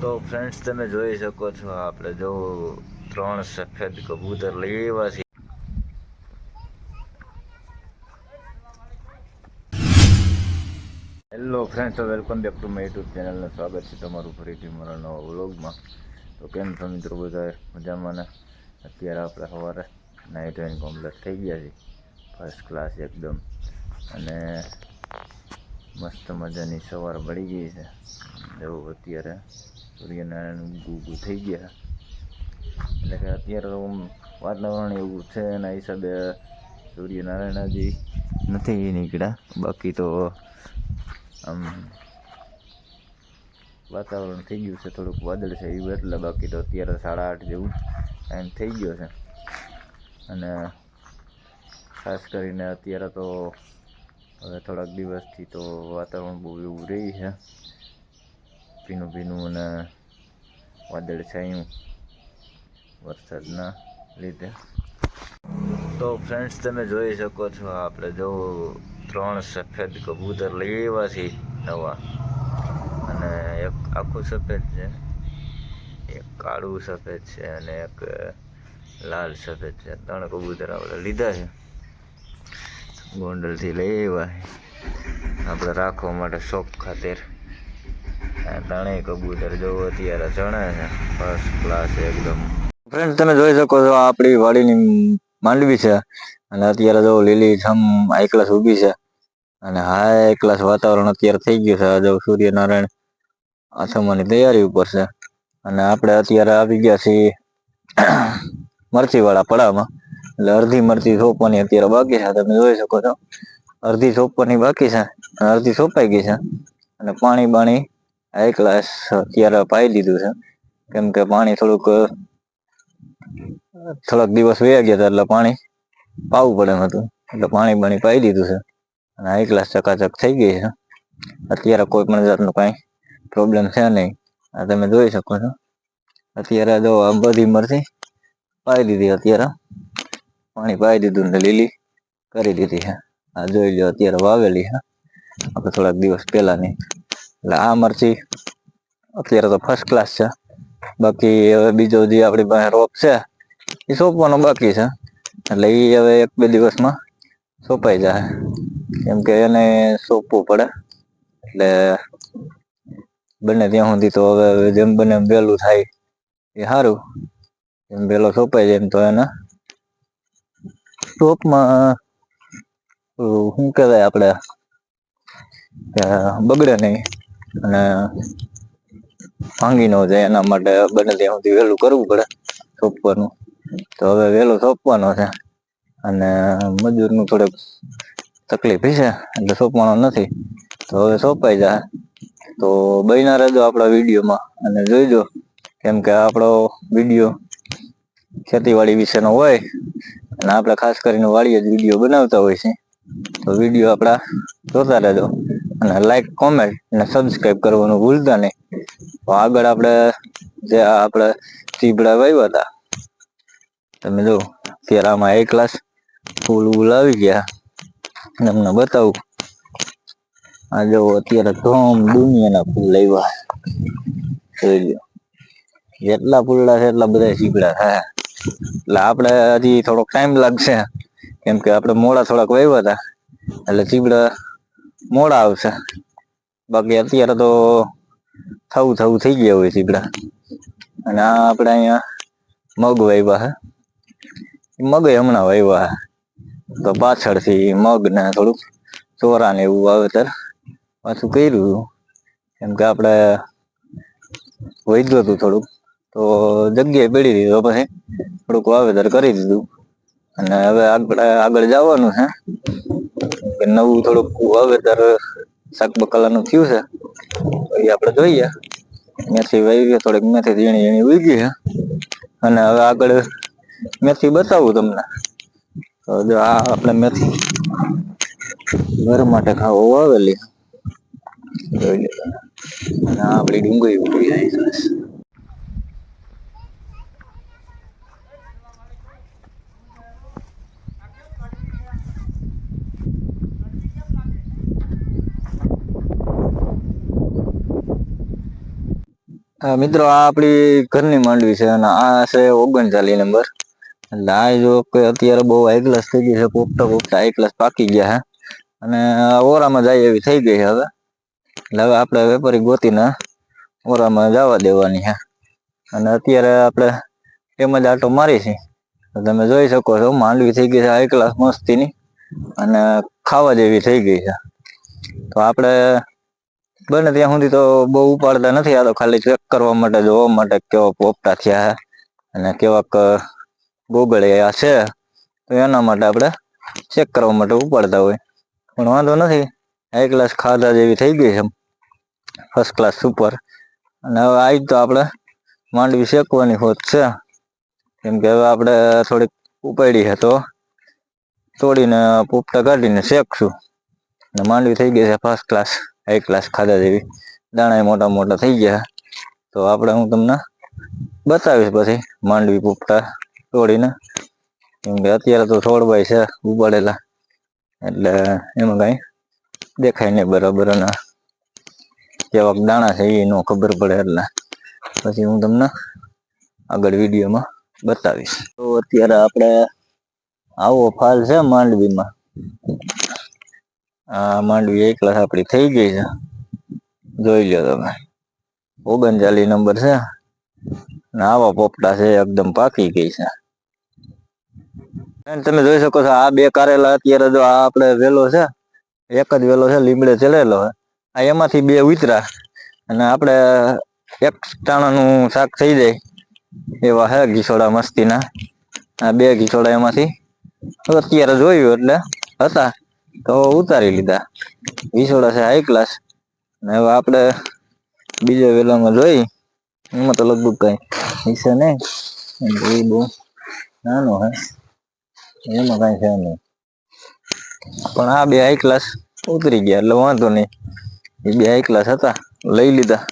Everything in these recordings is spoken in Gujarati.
તો ફ્રેન્ડ્સ તમે જોઈ શકો છો, આપણે જો ત્રણ સફેદ કબૂતર લઈ આવ્યા છે hello friends welcome back to my YouTube ચેનલને સ્વાગત છે તમારું ફરીથી મારા નવા વ્લોગમાં. તો કેમ છો મિત્રો બધા મજામાં ને? અત્યારે આપણે સવારે નાઇટ ધોઈને કમ્પ્લીટ થઈ ગયા છે ફર્સ્ટ ક્લાસ એકદમ. અને મસ્ત મજાની સવાર મળી ગઈ છે. એવું અત્યારે સૂર્યનારાયણ ઊંઘું ઊંઘું થઈ ગયા. એટલે કે અત્યારે તો વાતાવરણ એવું છે, એના હિસાબે સૂર્યનારાયણ હજી નથી નીકળ્યા. બાકી તો આમ વાતાવરણ થઈ ગયું છે, થોડુંક વાદળ છે એવું, એટલે બાકી તો અત્યારે સાડા આઠ જેવું ટાઈમ થઈ ગયો છે. અને ખાસ કરીને અત્યારે તો હવે થોડાક દિવસથી તો વાતાવરણ બહુ એવું રહી છે. ભીનું ભીનું અને વાદળ છાયું વરસાદના લીધે. તો ફ્રેન્ડ્સ તમે જોઈ શકો છો, આપણે જો ત્રણ સફેદ કબૂતર લઈ આવ્યા છે નવા અને એક આખું સફેદ છે, એક કાળું સફેદ છે અને એક લાલ સફેદ છે. ત્રણ કબૂતર આપણે લીધા છે. ગોંડલથી લઈ આવ્યા આપણે રાખવા માટે શોખ ખાતર ત્રણેય કબૂતર જો અત્યારે ચણે છે ફર્સ્ટ ક્લાસ એકદમ. ફ્રેન્ડ તમે જોઈ શકો છો આપણી વાડીની માંડવી છે. અને અત્યારે જો લીલી છમ હાઈ ક્લાસ છે. અને હાઈ ક્લાસ વાતાવરણ અત્યારે થઈ ગયું છે. જો સૂર્યનારાયણ આથમવાની તૈયારી ઉપર છે. અને આપણે અત્યારે આવી ગયા છીએ મરચીવાળા પડામાં એટલે અડધી મરચી સોંપવાની અત્યારે બાકી છે. તમે જોઈ શકો છો. અડધી સોંપવાની બાકી છે. અને અડધી સોંપાઈ ગઈ છે. અને પાણી બાણી હાઈ ક્લાસ અત્યારે પાઈ દીધું છે. કેમ કે પાણી થોડુંક, થોડાક દિવસ વયા ગયા હતા એટલે પાણી પાવું પડે એમ હતું. એટલે પાણી બાણી પાઈ દીધું છે. અને હાઈ ક્લાસ ચકાચક થઈ ગઈ છે. અત્યારે કોઈ પણ જાતનું કાંઈ પ્રોબ્લેમ છે નહીં. આ તમે જોઈ શકો છો. અત્યારે જો આ બધી મરથી પાઈ દીધી અત્યારે. પાણી પાઈ દીધું ને લીલી કરી દીધી છે. આ જોઈ લો અત્યારે વાવેલી છે. આપણે થોડાક દિવસ પહેલાની એટલે આ મરચી અત્યારે તો ફર્સ્ટ ક્લાસ છે. બાકી હવે બીજો જે આપણી પાસે રોપ છે, એ સોંપવાનો બાકી છે. એટલે એ હવે એક બે દિવસમાં સોંપાઈ જાય. કેમ કે એને સોંપવું પડે. એટલે બને ત્યાં સુધી તો હવે જેમ બને એમ વહેલું થાય એ સારું. એમ વહેલો સોંપાઈ જાય એમ તો એને ટોપમાં શું કહેવાય આપણે? બગડે નહીં. અને ભાંગી ન જાય એના માટે બને ત્યાં સુધી વહેલું કરવું પડે સોંપવાનું. તો હવે વહેલો સોંપવાનો છે અને મજૂરનું થોડુંક તકલીફ છે એટલે સોંપવાનો નથી. તો હવે સોંપાઈ જાય તો બન્યા રહેજો આપણા વિડીયોમાં અને જોઈજો કેમ કે આપણો વીડિયો ખેતીવાડી વિશેનો હોય અને આપણે ખાસ કરીને વાડીએ જ વીડિયો બનાવતા હોય છે. તો વીડિયો આપણા જોતા રહેજો. અને લાઈક કોમેન્ટ અને સબસ્ક્રાઈબ કરવાનું ભૂલતા નહીં. તો આગળ આપણે જે આપણે ચીબડા વાવ્યા હતા તમે જો આમાં એક ક્લાસ ફૂલ ફૂલ આવી ગયા. તમને બતાવું. આ જો અત્યારે ધોમ દુનિયાના ફૂલ લાવ્યા જોઈ લો જેટલા ફૂલડા છે એટલા બધા ચીબડા થયા એટલે આપણે હજી થોડોક ટાઈમ લાગશે. કેમ કે આપણે મોડા થોડાક વાવ્યા હતા એટલે ચીબડા મોડા આવશે. બાકી અત્યારે તો થવું થવું થઈ ગયા હોય સીપડા અને આ આપણે અહીંયા મગ વાવ્યા હે. મગ હમણાં વાવ્યા હે. તો પાછળથી મગ ને થોડુંક ચોરા ને એવું વાવેતર પાછું કર્યું. કેમ કે આપણે વધ્યું હતું થોડુંક. તો જગ્યાએ પડી દીધું પછી થોડુંક વાવેતર કરી દીધું. અને હવે આગળ આગળ જવાનું છે કે નવું થોડુંક વાવેતર શાક બકાલાનું થયું છે એ આપણે જોઈએ. મેથી વાવી થોડીક મેથી ઝીણી ઝીણી ઉગી છે. અને હવે આગળ મેથી બતાવું તમને. જો આ આપણે મેથી ઘર માટે ખાવો વાવેલી. જોઈ લે. અને આપણી ડુંગળી ઉગી સરસ મિત્રો, આ આપણી ઘરની માંડવી છે અને આ છે ઓગણચાલીસ નંબર. એટલે આ જો અત્યારે બહુ હાઈ ક્લાસ થઈ ગઈ છે, પોપટા પોપટા હાઈ ક્લાસ પાકી ગયા છે. અને ઓરામાં જાય એવી થઈ ગઈ છે હવે. એટલે હવે આપણે વેપારી ગોતીને ઓરામાં જવા દેવાની છે. અને અત્યારે આપણે એમ જ આટો મારી છે. તમે જોઈ શકો છો, માંડવી થઈ ગઈ છે હાઈ ક્લાસ મસ્તીની. અને ખાવા જેવી થઈ ગઈ છે. તો આપણે બને ત્યાં સુધી તો બહુ ઉપાડતા નથી. આ તો ખાલી ચેક કરવા માટે, જોવા માટે કેવા પોપટા થયા અને કેવાક ગોગળિયા છે. તો એના માટે આપણે ચેક કરવા માટે ઉપાડતા હોય. પણ વાંધો નથી. હાઈ ક્લાસ ખાધા જેવી થઈ ગઈ છે ફર્સ્ટ ક્લાસ સુપર અને હવે આજ તો આપણે માંડવી શેકવાની હોત છે. કેમ કે હવે આપણે થોડીક ઉપાડી છે તો તોડીને પોપટા કાઢીને શેકશું. અને માંડવી થઈ ગઈ છે ફર્સ્ટ ક્લાસ હાઈ ક્લાસ ખાધા જેવી. દાણા મોટા મોટા થઈ ગયા. તો આપણે હું તમને બતાવીશ પછી માંડવી પોપટા તોડીને. કેમ કે અત્યારે તો છોડવાય છે ઉપાડેલા. એટલે એમાં કાંઈ દેખાય નહીં બરાબર અને કેવાક દાણા છે એ નો ખબર પડે એટલે. પછી હું તમને આગળ વિડીયોમાં બતાવીશ. તો અત્યારે આપણે આવો ફાલ છે માંડવીમાં. આ માંડવી એક ક્લાસ આપણી થઈ ગઈ છે. જોઈ લો તમે. ઓગણચાલીસ નંબર છે. આવા પોપટા છે, એકદમ પાકી ગઈ છે. તમે જોઈ શકો છો, આ બે કારેલા અત્યારે જો આ આપણે વેલો છે, એક જ વેલો છે, લીમડે ચડેલો આ એમાંથી બે ઉતરા. અને આપણે એક ટાણાનું શાક થઈ જાય. એવા હે ઘીસોડા મસ્તીના. આ બે ઘીસોડા એમાંથી. અત્યારે જોયું એટલે હતા. તો ઉતારી લીધા. વિસોડા છે હાઈ ક્લાસ ને હવે આપણે બીજા વેલામાં જોઈ. એમાં તો લગભગ કઈ હિસ્સે નહીં. બહુ નાનો હે. એમાં કઈ છે નહીં. પણ આ બે હાઈ ક્લાસ ઉતરી ગયા, એટલે વાંધો નહીં. એ બે હાઈ ક્લાસ હતા, લઈ લીધા.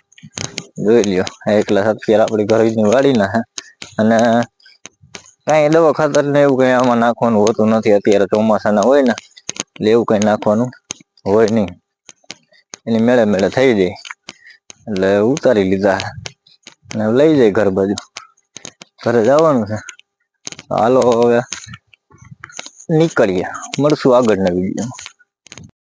જોઈ લ્યો હાઈ ક્લાસ અત્યારે આપણી ઘરની વાડીના હે. અને કાંઈ દવા ખાતર ને એવું કઈ આમાં નાખવાનું હોતું નથી અત્યારે ચોમાસાના હોય ને. એટલે એવું કઈ નાખવાનું હોય નહીં. એની મેળે મેળે થઈ જાય. એટલે ઉતારી લીધા. અને લઈ જાય ઘર બાજુ. ઘરે જવાનું છે. હાલો હવે નીકળીએ. મળશું આગળના વિડીયોમાં.